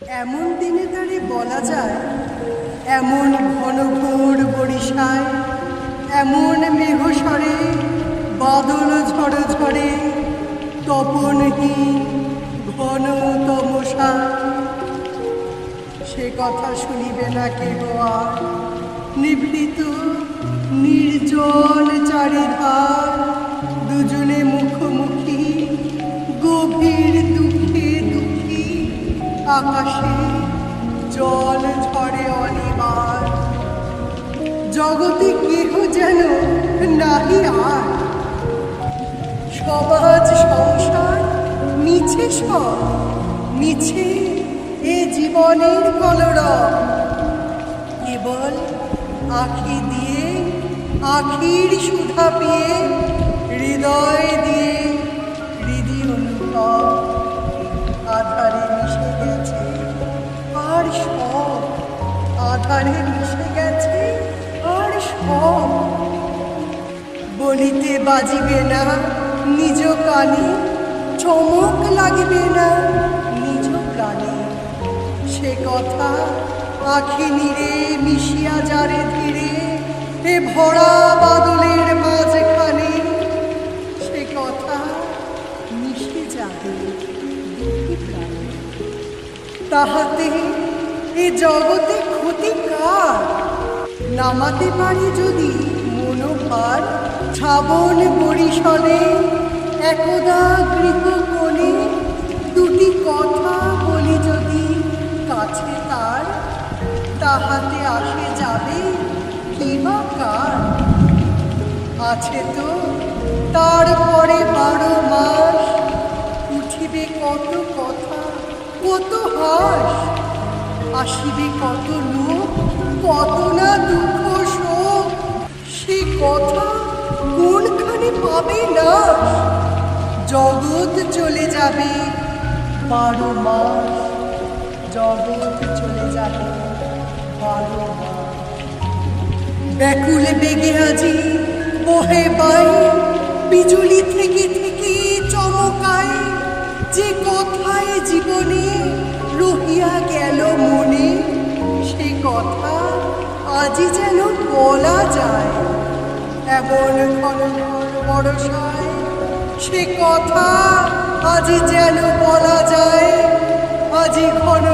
এমন দিনে তারে বলা যায়, এমন ঘন ঘোর বরিশায় এমন মেঘস্বরে বাদল ঝড় ঝড়ে, তপনহীন ঘন তমসা সে কথা শুনিবে না কেহ আর, নিভৃত নির্জন চারিধার। আকাশে জল ঝরে অনিবার। জগতে কেহ যেন নাহি আর। সমাজ, সংসার, মিছে সব, মিছে এ জীবনের কলরব। কেবল আখি দিয়ে, আখির সুধা পেয়ে, হৃদয় দিয়ে হৃদি অনুভব। সব আধারে মিশে গেছে আর সব বলিতে বাজিবে না নিজ কানে চমক লাগিবে না নিজ প্রাণে সে কথা আখি নিরে মিশিয়া যারে ধীরে এ ভরা বাদলের মাঝখানে সে কথা মিশে যাবে তাহাতে এ জগতে ক্ষতি কার? নামাতে পারি যদি মনোভার, শ্রাবণ পরিসরে একদা গৃহ কোণে দুটি কথা বলি যদি কাছে তার, তাহাতে আসে যাবে কি বা কার? আছে তো তারপরে বারো মাস, উঠিবে কত কথা, কত হাস? আসিবে কত লোক, কত না দুঃখ শোক? সে কথা কোনখানে পাবে না? জগৎ চলে যাবে বারো মাস। জগৎ চলে যাবে বারো ব্যাকুল বেগে আজি বহে বাই, বিজুলি থেকে থেকে চমকায়। যে কথায় জীবনে রহিয়া গেল মনে। সে কথা আজি যেন বলা যায়। এমন বড়সায় সে কথা আজি যেন বলা যায়। আজি ঘন